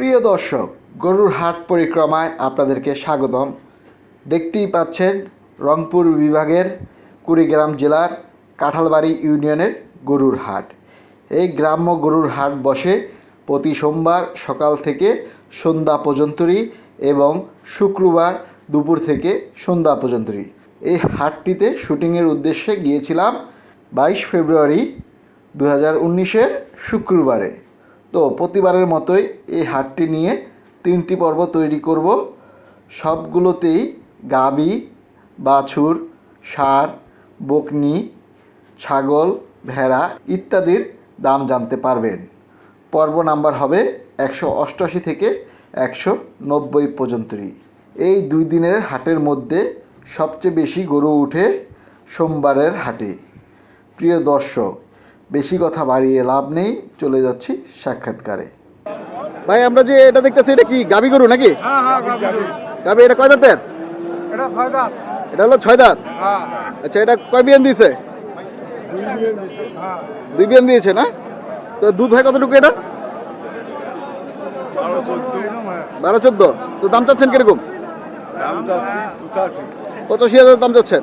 প্রিয় দর্শক, গরুর হাট পরিক্রমায় আপনাদেরকে স্বাগতম। দেখতেই পাচ্ছেন রংপুর বিভাগের কুড়িগ্রাম জেলার কাঁঠালবাড়ি ইউনিয়নের গরুর হাট। এই গ্রাম্য গরুর হাট বসে প্রতি সোমবার সকাল থেকে সন্ধ্যা পর্যন্তই এবং শুক্রবার দুপুর থেকে সন্ধ্যা পর্যন্তই। এই হাটটিতে শুটিংয়ের উদ্দেশ্যে গিয়েছিলাম বাইশ ফেব্রুয়ারি দু হাজার শুক্রবারে। তো প্রতিবারের মতোই এই হাটটি নিয়ে তিনটি পর্ব তৈরি করব। সবগুলোতেই গাবি, বাছুর, ষাঁড়, বকনি, ছাগল, ভেড়া ইত্যাদির দাম জানতে পারবেন। পর্ব নাম্বার হবে একশো অষ্টআশি থেকে একশো নব্বই পর্যন্তই। এই দুই দিনের হাটের মধ্যে সবচেয়ে বেশি গরু উঠে সোমবারের হাটে। প্রিয় দর্শক বেশি কথা বাড়িয়ে লাভ নেই চলে যাচ্ছি সাক্ষাৎকারে। ভাই আমরা যে এটা দেখতেছি এটা কি গাবি গরু নাকি? হ্যাঁ হ্যাঁ গাবি এটা কয় দাঁতের? এটা হলো ছয় দাঁত? হ্যাঁ। আচ্ছা এটা কয় বিয়ান দিয়েছে? দুই। হ্যাঁ। বিয়ান দিয়েছে না? তো দুধ হয় কতটুকু এটা? বারো চোদ্দ। তো দাম চাচ্ছেন কীরকম? পঁচাশি হাজার দাম চাচ্ছেন।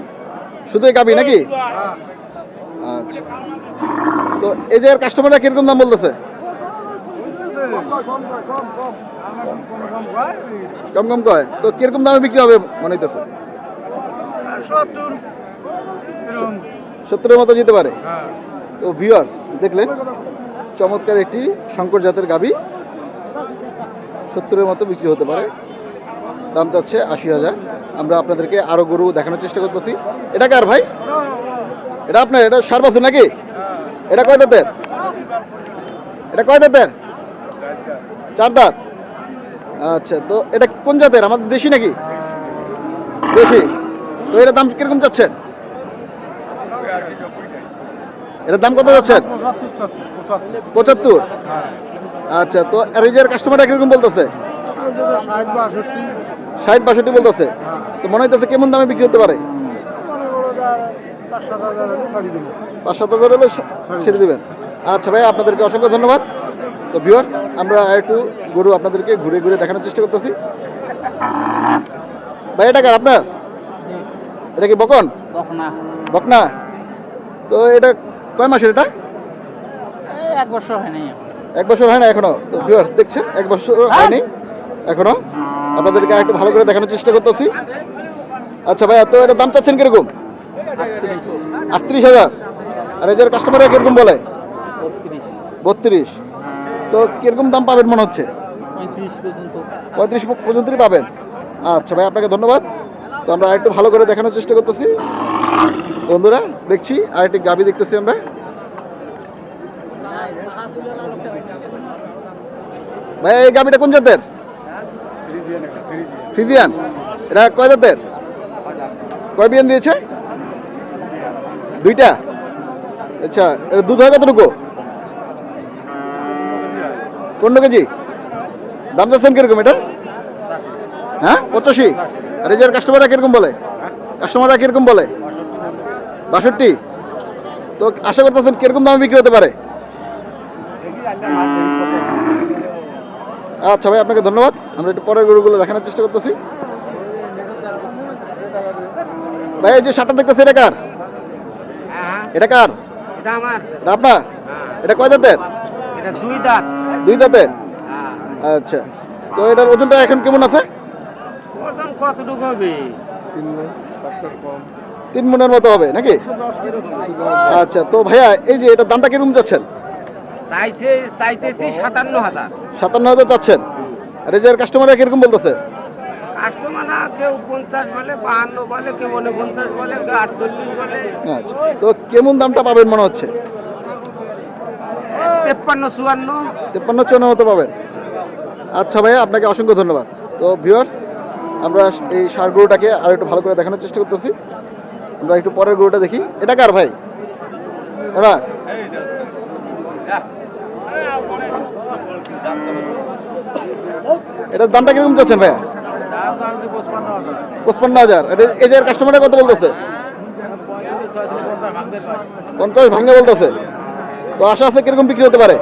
শুধু এই গাবি নাকি? হ্যাঁ। আচ্ছা। তো এই যে কাস্টমাররা কীরকম দাম বলতেছে? কম কম কয়। তো কীরকম দামে বিক্রি হবে মনে হইতেছে? সত্তরের মতো যেতে পারে। হ্যাঁ। তো ভিউয়ার্স দেখলেন? চমৎকার একটি শঙ্কর জাতের গাবি সত্তরের মতো বিক্রি হতে পারে। দাম চাচ্ছে আশি হাজার। আমরা আপনাদেরকে আরও গরু দেখানোর চেষ্টা করতেছি। এটা কার ভাই? এটা আপনার এটা সার নাকি? এটা কয় দাঁতের? এটা কয় দাঁতের? চার দাঁত। আচ্ছা তো এটা কোন জাতের? আমাদের দেশি নাকি? দেশি। তো এটার দাম কীরকম চাচ্ছেন? এটার দাম কত যাচ্ছেন পঁচাত্তর। আচ্ছা তো রিজার কাস্টমারটা কীরকম বলতেছে? ষাট বাষট্টি বলতেছে। তো মনে হইতেছে কেমন দামে বিক্রি হতে পারে? পাঁচ সাত হাজার হলে ছাড়ি দেবেন। আচ্ছা ভাই আপনাদেরকে অসংখ্য ধন্যবাদ। তো ভিউয়ার্স আমরা একটু গরু আপনাদেরকে ঘুরে ঘুরে দেখানোর চেষ্টা করতেছি। ভাই এটা কার আপনার? এটা কি বকন? বকনা। বকনা। তো এটা কয় মাসের এটা? এক বছর হয়নি। এক বছর হয় না এখনও? তো ভিউয়ার্স দেখছেন? এক বছর হয়নি এখনও? আপনাদেরকে একটু ভালো করে দেখানোর চেষ্টা করতেছি। আচ্ছা ভাইয়া তো এটা দাম চাচ্ছেন কীরকম? আটত্রিশ হাজার। আর যে কাস্টমাররা কীরকম বলে? বত্রিশ। তো কীরকম দাম পাবেন মনে হচ্ছে? পঁয়ত্রিশ পর্যন্ত। পঁয়ত্রিশ পর্যন্তই পাবেন? আচ্ছা ভাই আপনাকে ধন্যবাদ। তো আমরা আরেকটু ভালো করে দেখানোর চেষ্টা করতেছি। বন্ধুরা দেখছি আর একটি গাবি দেখতেছি আমরা। ভাই এই গাবিটা কোন জাতের? ফ্রিজিয়ান একটা ফ্রিজিয়ান। ফিজিয়ান এটা কয় জাতের? কয় বিয়ান দিয়েছে? দুইটা? আচ্ছা দুধ হয় কতটুকু? পনেরো কেজি? দাম যাচ্ছেন কীরকম এটা হ্যাঁ পঁচাশি? আর এই কাস্টমাররা কীরকম বলে? কাস্টমাররা কীরকম বলে? বাষট্টি? তো আশা করতেছেন কীরকম দামে বিক্রি হতে পারে? আচ্ছা ভাই, আপনাকে ধন্যবাদ। আমরা একটু পরের গরুগুলো দেখানোর চেষ্টা করতেছি। ভাই, এই যে শার্টটা দেখতেছি এটা কার? এটা কার? এটা আমার। এটা আপনার এটা কয় দাঁতের? এটা দুই দাঁত। দুই দাঁতের? আচ্ছা। তো এটার ওজনটা এখন কেমন আছে? ওজন কতটুকু হবে? তিন পাঁচশোর কম। তিন মনের মতো হবে নাকি? আচ্ছা তো ভাইয়া এই যে এটার দামটা কীরকম যাচ্ছেন চাইছে চাইতেছি সাতান্ন হাজার। সাতান্ন হাজার চাচ্ছেন? আর এই যে কাস্টমাররা কীরকম বলতেছে? কেউ পঞ্চাশ বলে বাহান্ন বলে কেউ উনপঞ্চাশ বলে কেউ আটচল্লিশ বলে। আচ্ছা তো কেমন দামটা পাবেন মনে হচ্ছে? তেপ্পান্ন চুয়ান্ন। তেপ্পান্ন চুয়ান্ন মতো পাবেন। আচ্ছা ভাইয়া আপনাকে অসংখ্য ধন্যবাদ। তো ভিউয়ার্স আমরা এই সার গরুটাকে আর একটু ভালো করে দেখানোর চেষ্টা করতেছি। আমরা একটু পরের গরুটা দেখি। এটা কার ভাই? এবার। এটার দামটা কীরকম চাচ্ছেন ভাইয়া? পঁচপান্ন হাজার। যে কাস্টমারটা কত বলতেছে? পঞ্চাশ ভাঙ্গে বলতেছে। তো আশা আছে কীরকম বিক্রি হতে পারে?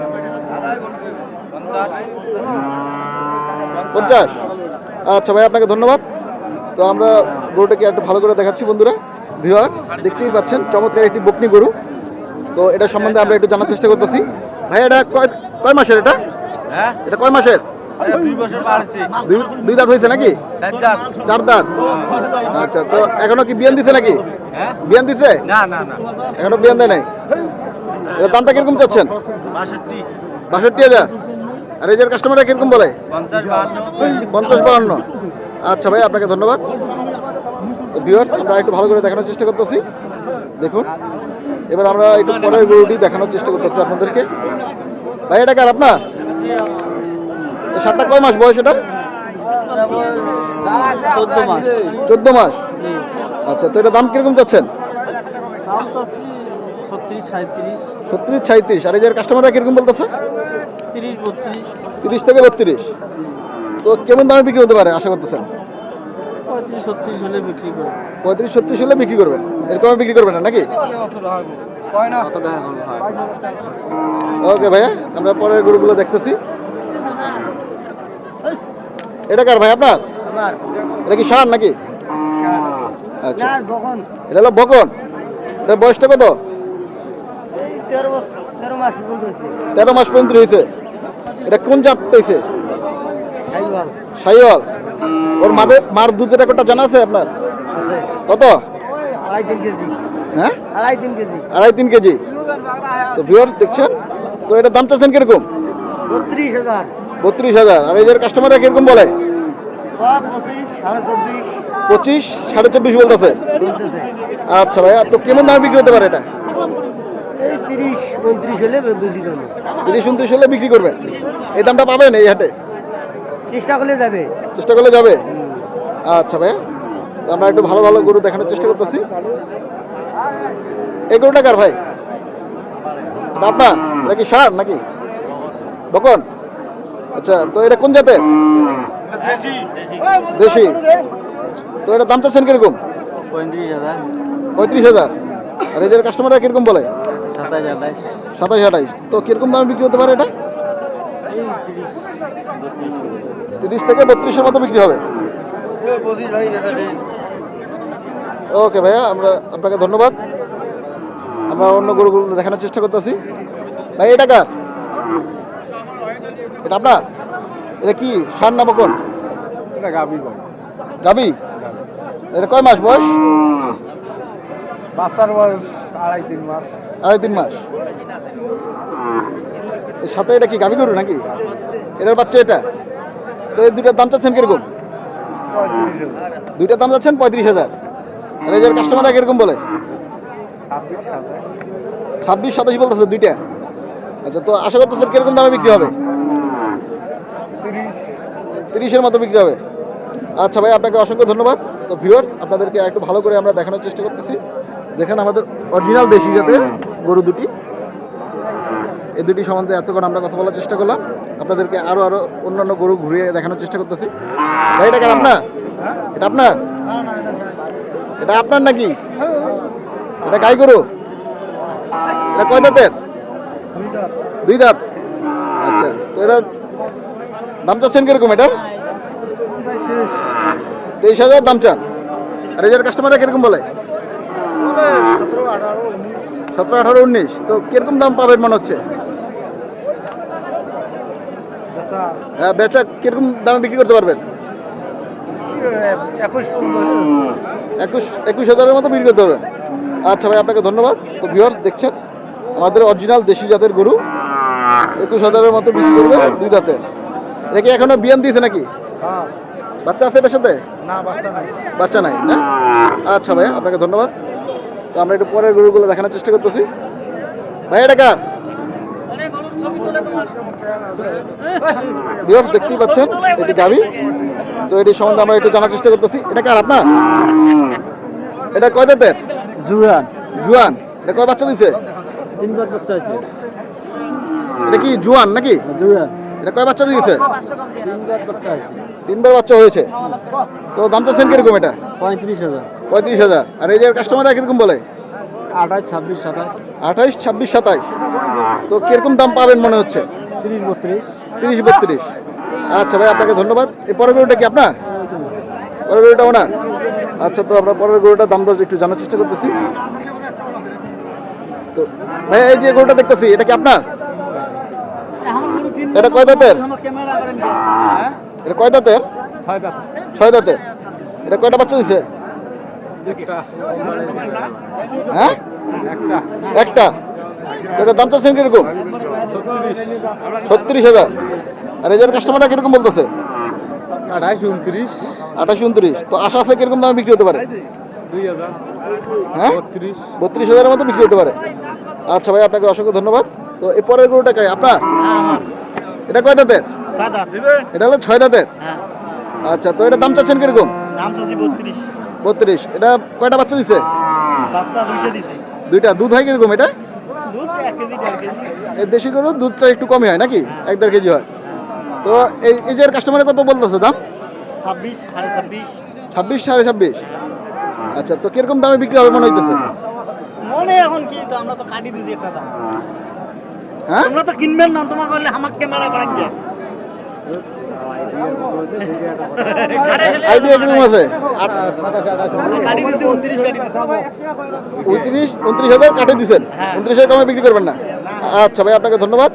পঞ্চাশ? আচ্ছা ভাই আপনাকে ধন্যবাদ। তো আমরা গরুটাকে একটু ভালো করে দেখাচ্ছি বন্ধুরা। ভিওয়ার দেখতেই পাচ্ছেন চমৎকার একটি বকনি গরু। তো এটা সম্বন্ধে আমরা একটু জানার চেষ্টা করতেছি। ভাই এটা কয় কয় মাসের এটা? হ্যাঁ? এটা কয় মাসের? দুই দাঁত হয়েছে নাকি? চার দাঁত। আচ্ছা তো এখনও কি বিয়ান দিছে নাকি? হ্যাঁ? বিয়ান দিছে? না না না। এখনও বিয়ান দেয় নাই? এটা দামটা কীরকম চাচ্ছেন? বাষট্টি। হাজার? আর এই কাস্টমাররা কীরকম বলে? পঞ্চাশ বাহান্ন। আচ্ছা ভাই আপনাকে ধন্যবাদ। ভিউয়ার্স আমরা একটু ভালো করে দেখানোর চেষ্টা করতেছি। দেখুন এবার আমরা একটু পরের গরুটি দেখানোর চেষ্টা করতেছি আপনাদেরকে। ভাই এটা কার আপনার? সাতটা কয় মাস বয়স এটার? চোদ্দ মাস। চোদ্দ মাস। আচ্ছা তো এটা দাম কীরকম ছত্রিশ সাঁত্রিশ আর এই যে কাস্টমাররা কীরকম বলতেছে? তিরিশ বত্রিশ। তিরিশ থেকে বত্রিশ। তো কেমন দামে বিক্রি হতে পারে আশা করতেছেন? পঁয়ত্রিশ ছত্রিশ হলে বিক্রি করে পঁয়ত্রিশ ছত্রিশ হলে বিক্রি করবেন। এরকম বিক্রি করবেন না নাকি? ওকে ভাইয়া আমরা পরের গরুগুলো দেখতেছি। এটা কার ভাই আপনার? এটা কি সার নাকি? আচ্ছা। এটা হলো বকন। এটা বয়সটা কত? তেরো মাস পর্যন্ত হয়েছে। হয়েছে। এটা কোন জাত পেয়েছে খাইওয়াল সাইওয়াল। ওর মাঝে মার দুধের একটা জানা আছে আপনার? কত? আড়াই তিন কেজি। হ্যাঁ? আড়াই তিন কেজি। আড়াই তিন কেজি। তো ভিওর দেখছেন? তো এটা দাম চাচ্ছেন কীরকম? বত্রিশ হাজার। বত্রিশ হাজার। আর এদের কাস্টমাররা কীরকম বলে? পঁচিশ সাড়ে চব্বিশ বলতেছে। আচ্ছা ভাইয়া তো কেমন দামে বিক্রি হতে পারে এটা? তিরিশ উনত্রিশ হলে বিক্রি করব। তিরিশ উনত্রিশ হলে বিক্রি এই দামটা পাবেন এই হাটে? চেষ্টা করলে যাবে। চেষ্টা করলে যাবে? আচ্ছা ভাইয়া তো আমরা একটু ভালো ভালো গরু দেখানোর চেষ্টা করতেছি। এই গরুটা কার ভাই? আপনার? এটা কি সার নাকি? বকন? আচ্ছা তো এটা কোন জাতের? দেশি। তো এটা দাম চাচ্ছেন কীরকম? পঁয়ত্রিশ হাজার। আর এই কাস্টমাররা কীরকম বলে? সাতাশ আঠাইশ তো কীরকম দামে বিক্রি হতে পারে এটা? তিরিশ তিরিশ থেকে বত্রিশের মতো বিক্রি হবে। ওকে ভাইয়া আমরা আপনাকে ধন্যবাদ। আমরা অন্য গরুগুলো দেখানোর চেষ্টা করতেছি। ভাই এটা কার? এটা আপনার? এটা কি সার না বকন? গাবি এটা কয় মাস বয়স? বাচ্চার বয়স আড়াই তিন মাস। আড়াই তিন মাস। এর সাথে এটা কি গাবি গরু নাকি? এটার বাচ্চা এটা? তো এই দুটার দাম চাচ্ছেন কীরকম? দুইটার দাম চাচ্ছেন পঁয়ত্রিশ হাজার। আর কাস্টমাররা কীরকম বলে? ছাব্বিশ সাতাশ বলতেছে দুইটা। আচ্ছা তো আশা করতেছেন কীরকম দামে বিক্রি হবে? তিরিশের মতো বিক্রি হবে। আচ্ছা ভাই আপনাকে অসংখ্য ধন্যবাদ। তো ভিউয়ার্স আপনাদেরকে একটু ভালো করে আমরা দেখানোর চেষ্টা করতেছি। দেখেন আমাদের অরিজিনাল দেশি জাতের গরু দুটি। এই দুটি সম্বন্ধে এতক্ষণ আমরা কথা বলার চেষ্টা করলাম। আপনাদেরকে আরও আরও অন্যান্য গরু ঘুরিয়ে দেখানোর চেষ্টা করতেছি। ভাই এটা কেন আপনার? এটা আপনার? এটা আপনার নাকি? এটা গাই গরু? এটা কয় দাঁতের? দুই দাঁত। দুই দাঁত। আচ্ছা তো এটা দাম চাচ্ছেন কীরকম এটার? তিরিশ তেইশ হাজার দাম চান। আর এই কাস্টমাররা কীরকম বলে? সতেরো আঠারো উনিশ। তো কীরকম দাম পাবেন মনে হচ্ছে? হ্যাঁ, বেচা কীরকম দামে বিক্রি করতে পারবেন? একুশ একুশ একুশ হাজারের মতো বিক্রি করতে পারবেন। আচ্ছা ভাই আপনাকে ধন্যবাদ। তো ভিওর দেখছেন আমাদের অরিজিনাল দেশি জাতের গরু একুশ হাজারের মতো বিক্রি করবে দুই দাঁতের এটা কি এখনও বিয়ান দিয়েছে নাকি? হ্যাঁ। বাচ্চা আছে এটার সাথে না বাচ্চা নাই। বাচ্চা নাই না? আচ্ছা ভাই আপনাকে ধন্যবাদ। তো আমরা একটু পরের গরুগুলো দেখানোর চেষ্টা করতেছি। ভাই এটা কার? বিহার দেখতেই পাচ্ছেন এটি গাবি তো এটি সম্বন্ধে আমরা একটু জানার চেষ্টা করতেছি। এটা কার আপনার? এটা কয় দাঁতের জুয়ান। জুয়ান। এটা কয় বাচ্চা দিছে? তিনবার বাচ্চা আছে। এটা কি জুয়ান নাকি? জুয়ান। এটা কয় বাচ্চা দিয়েছে? তিনবার বাচ্চা হয়েছে। তো দাম চাচ্ছেন কীরকম এটা? পঁয়ত্রিশ হাজার। পঁয়ত্রিশ হাজার। আর এই যে কাস্টমাররা কীরকম বলে? আঠাশ ছাব্বিশ সাতাশ। আঠাইশ ছাব্বিশ সাতাইশ তো কীরকম দাম পাবেন মনে হচ্ছে? তিরিশ বত্রিশ। তিরিশ বত্রিশ। আচ্ছা ভাই আপনাকে ধন্যবাদ। এই পরের গরুটা কি আপনার? পরের গরুটা ওনার? আচ্ছা তো আমরা পরের গরুটার দাম দর একটু জানার চেষ্টা করতেছি। তো ভাই এই যে গরুটা দেখতেছি এটা কি আপনার? এটা কয় দাঁতের? এটা কয় দাঁতের? ছয় দাঁতের। এটা কয়টা বাচ্চা দিছে হ্যাঁ? একটা। এটার দাম চাচ্ছেন কীরকম? ছত্রিশ হাজার। আর এই যে কাস্টমারটা কীরকম বলতেছে? আঠাশ উনত্রিশ। আঠাশ উনত্রিশ। তো আশা আছে কীরকম দামে বিক্রি হতে পারে? হ্যাঁ? বত্রিশ। বত্রিশ হাজারের মতো বিক্রি হতে পারে। আচ্ছা ভাই আপনাকে অসংখ্য ধন্যবাদ। তো এই পরের গরুটা কে আপনার? এটা কয় দাঁতের? এটা হলো ছয় দাঁতের? হ্যাঁ। আচ্ছা তো এটা দাম চাচ্ছেন কীরকম? বত্রিশ। এটা কয়টা বাচ্চা দিছে? দুইটা দুধ হয় কীরকম এটা? দুধ এক কেজি দেড় কেজি। এই দেশি গরুর দুধটা একটু কমই হয় নাকি? এক দেড় কেজি হয়। তো এই এই যে কাস্টমারে কত বলতেছে দাম? ছাব্বিশ সাড়ে ছাব্বিশ। ছাব্বিশ সাড়ে ছাব্বিশ। আচ্ছা তো কীরকম দামে বিক্রি হবে মনে হইতেছে? মনে এখন কি তো আমরা তো কাটি দিছি একটা দাম। হ্যাঁ? তোমরা তো কিনবেন না তোমাকে বললে আমাকে ক্যামেরা উনত্রিশ উনত্রিশ উনত্রিশ হাজার কাটে দিচ্ছেন হ্যাঁ। উনত্রিশ হাজার কমে বিক্রি করবেন না। আচ্ছা ভাই আপনাকে ধন্যবাদ।